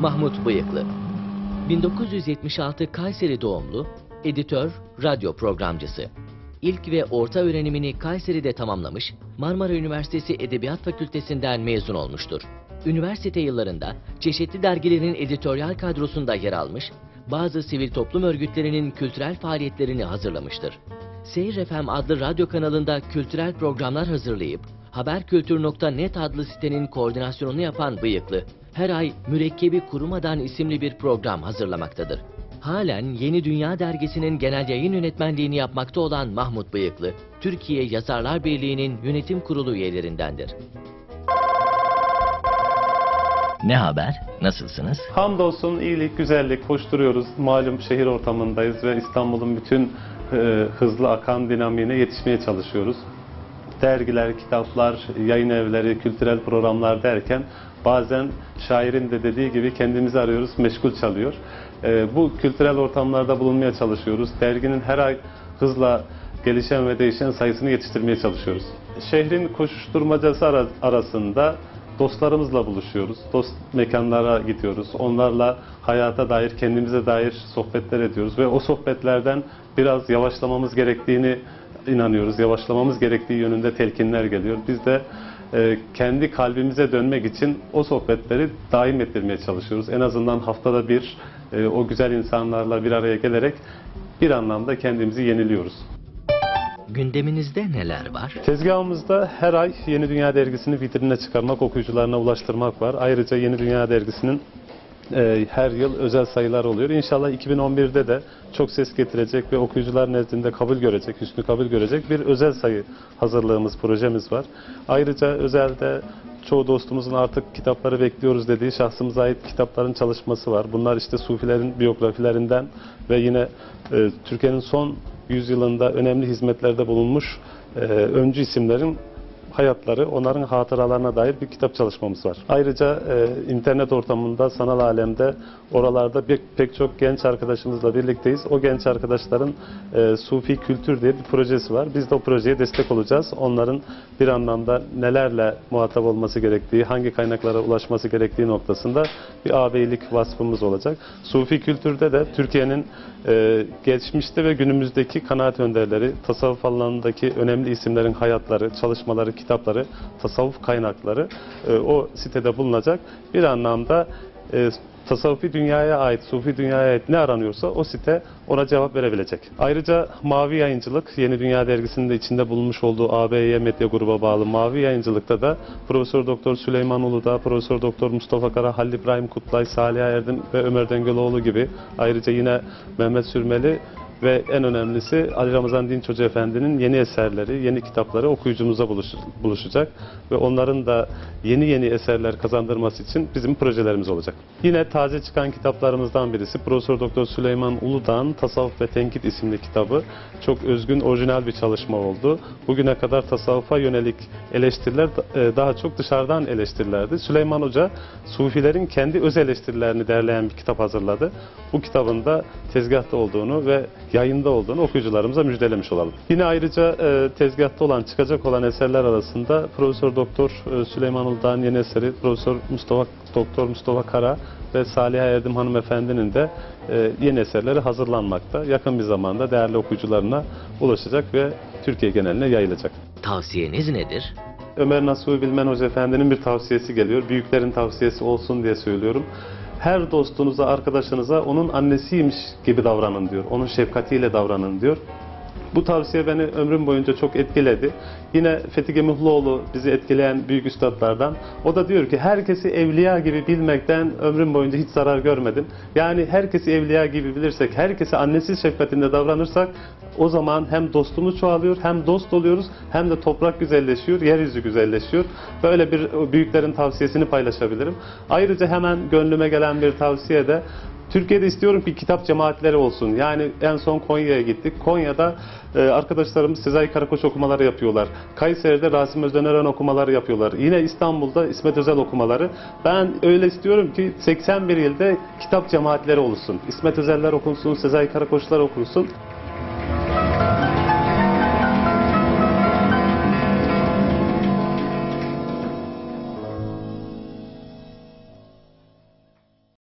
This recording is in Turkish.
Mahmut Bıyıklı. 1976 Kayseri doğumlu, editör, radyo programcısı. İlk ve orta öğrenimini Kayseri'de tamamlamış, Marmara Üniversitesi Edebiyat Fakültesinden mezun olmuştur. Üniversite yıllarında çeşitli dergilerin editoryal kadrosunda yer almış, bazı sivil toplum örgütlerinin kültürel faaliyetlerini hazırlamıştır. Seyir FM adlı radyo kanalında kültürel programlar hazırlayıp, haberkültür.net adlı sitenin koordinasyonunu yapan Bıyıklı, her ay Mürekkebi Kurumadan isimli bir program hazırlamaktadır. Halen Yeni Dünya Dergisi'nin genel yayın yönetmenliğini yapmakta olan Mahmut Bıyıklı, Türkiye Yazarlar Birliği'nin yönetim kurulu üyelerindendir. Ne haber? Nasılsınız? Hamdolsun iyilik, güzellik, koşturuyoruz. Malum şehir ortamındayız ve İstanbul'un bütün e, hızlı akan dinamiğine yetişmeye çalışıyoruz. Dergiler, kitaplar, yayın evleri, kültürel programlar derken bazen şairin de dediği gibi kendimizi arıyoruz, meşgul çalıyor. E, bu kültürel ortamlarda bulunmaya çalışıyoruz. Derginin her ay hızla gelişen ve değişen sayısını yetiştirmeye çalışıyoruz. Şehrin koşuşturmacası ara- arasında dostlarımızla buluşuyoruz. Dost mekanlara gidiyoruz. Onlarla hayata dair, kendimize dair sohbetler ediyoruz ve o sohbetlerden biraz yavaşlamamız gerektiğini inanıyoruz. Yavaşlamamız gerektiği yönünde telkinler geliyor. Biz de e, kendi kalbimize dönmek için o sohbetleri daim ettirmeye çalışıyoruz. En azından haftada bir e, o güzel insanlarla bir araya gelerek bir anlamda kendimizi yeniliyoruz. Gündeminizde neler var? Tezgahımızda her ay Yeni Dünya Dergisi'ni vitrinine çıkarmak, okuyucularına ulaştırmak var. Ayrıca Yeni Dünya Dergisi'nin e, her yıl özel sayılar oluyor. İnşallah 2011'de de çok ses getirecek ve okuyucular nezdinde kabul görecek, hüsnü kabul görecek bir özel sayı hazırlığımız, projemiz var. Ayrıca özelde çoğu dostumuzun artık kitapları bekliyoruz dediği şahsımıza ait kitapların çalışması var. Bunlar işte Sufilerin biyografilerinden ve yine e, Türkiye'nin son yüzyılında önemli hizmetlerde bulunmuş e, öncü isimlerin hayatları, onların hatıralarına dair bir kitap çalışmamız var. Ayrıca e, internet ortamında, sanal alemde, oralarda bir, pek çok genç arkadaşımızla birlikteyiz. O genç arkadaşların e, Sufi Kültür diye bir projesi var. Biz de o projeye destek olacağız. Onların bir anlamda nelerle muhatap olması gerektiği, hangi kaynaklara ulaşması gerektiği noktasında bir ağabeylik vasfımız olacak. Sufi kültürde de Türkiye'nin e, geçmişte ve günümüzdeki kanaat önderleri, tasavvuf alanındaki önemli isimlerin hayatları, çalışmaları, kitapları, tasavvuf kaynakları e, o sitede bulunacak. Bir anlamda e, tasavvufi dünyaya ait, sufi dünyaya ait ne aranıyorsa o site ona cevap verebilecek. Ayrıca Mavi Yayıncılık, Yeni Dünya Dergisi'nin de içinde bulunmuş olduğu ABY Medya Gruba bağlı Mavi Yayıncılık'ta da Profesör Doktor Süleyman Uludağ, Profesör Doktor Mustafa Kara, Halil İbrahim Kutlay, Salih Erdem ve Ömer Dengeloğlu gibi ayrıca yine Mehmet Sürmeli ve en önemlisi Ali Ramazan Dinç Hoca Efendi'nin yeni eserleri, yeni kitapları okuyucumuza buluş- buluşacak ve onların da yeni yeni eserler kazandırması için bizim projelerimiz olacak. Yine taze çıkan kitaplarımızdan birisi Profesör Doktor Süleyman Uludağ'ın Tasavvuf ve Tenkit isimli kitabı. Çok özgün, orijinal bir çalışma oldu. Bugüne kadar tasavvufa yönelik eleştiriler e, daha çok dışarıdan eleştirilerdi. Süleyman Hoca Sufilerin kendi öz eleştirilerini derleyen bir kitap hazırladı. Bu kitabın da tezgahta olduğunu ve yayında olduğunu okuyucularımıza müjdelemiş olalım. Yine ayrıca e, tezgahta olan, çıkacak olan eserler arasında Profesör Doktor e, Süleyman Uludağ'ın yeni eseri, Profesör Mustafa Doktor Mustafa Kara ve Salih Erdem hanımefendinin de e, yeni eserleri hazırlanmakta. Yakın bir zamanda değerli okuyucularına ulaşacak ve Türkiye geneline yayılacak. Tavsiyeniz nedir? Ömer Nasuhi Bilmen Hoca Efendi'nin bir tavsiyesi geliyor. Büyüklerin tavsiyesi olsun diye söylüyorum. Her dostunuza, arkadaşınıza onun annesiymiş gibi davranın diyor. Onun şefkatiyle davranın diyor. Bu tavsiye beni ömrüm boyunca çok etkiledi. Yine Fethi Gemihloğlu bizi etkileyen büyük üstadlardan. O da diyor ki herkesi evliya gibi bilmekten ömrüm boyunca hiç zarar görmedim. Yani herkesi evliya gibi bilirsek, herkese annesiz şefkatinde davranırsak o zaman hem dostumuz çoğalıyor, hem dost oluyoruz, hem de toprak güzelleşiyor, yeryüzü güzelleşiyor. Böyle bir büyüklerin tavsiyesini paylaşabilirim. Ayrıca hemen gönlüme gelen bir tavsiye de Türkiye'de istiyorum ki kitap cemaatleri olsun. Yani en son Konya'ya gittik. Konya'da e, arkadaşlarımız Sezai Karakoç okumaları yapıyorlar. Kayseri'de Rasim Özdenören okumaları yapıyorlar. Yine İstanbul'da İsmet Özel okumaları. Ben öyle istiyorum ki 81 ilde kitap cemaatleri olsun. İsmet Özeller okunsun, Sezai Karakoçlar okunsun.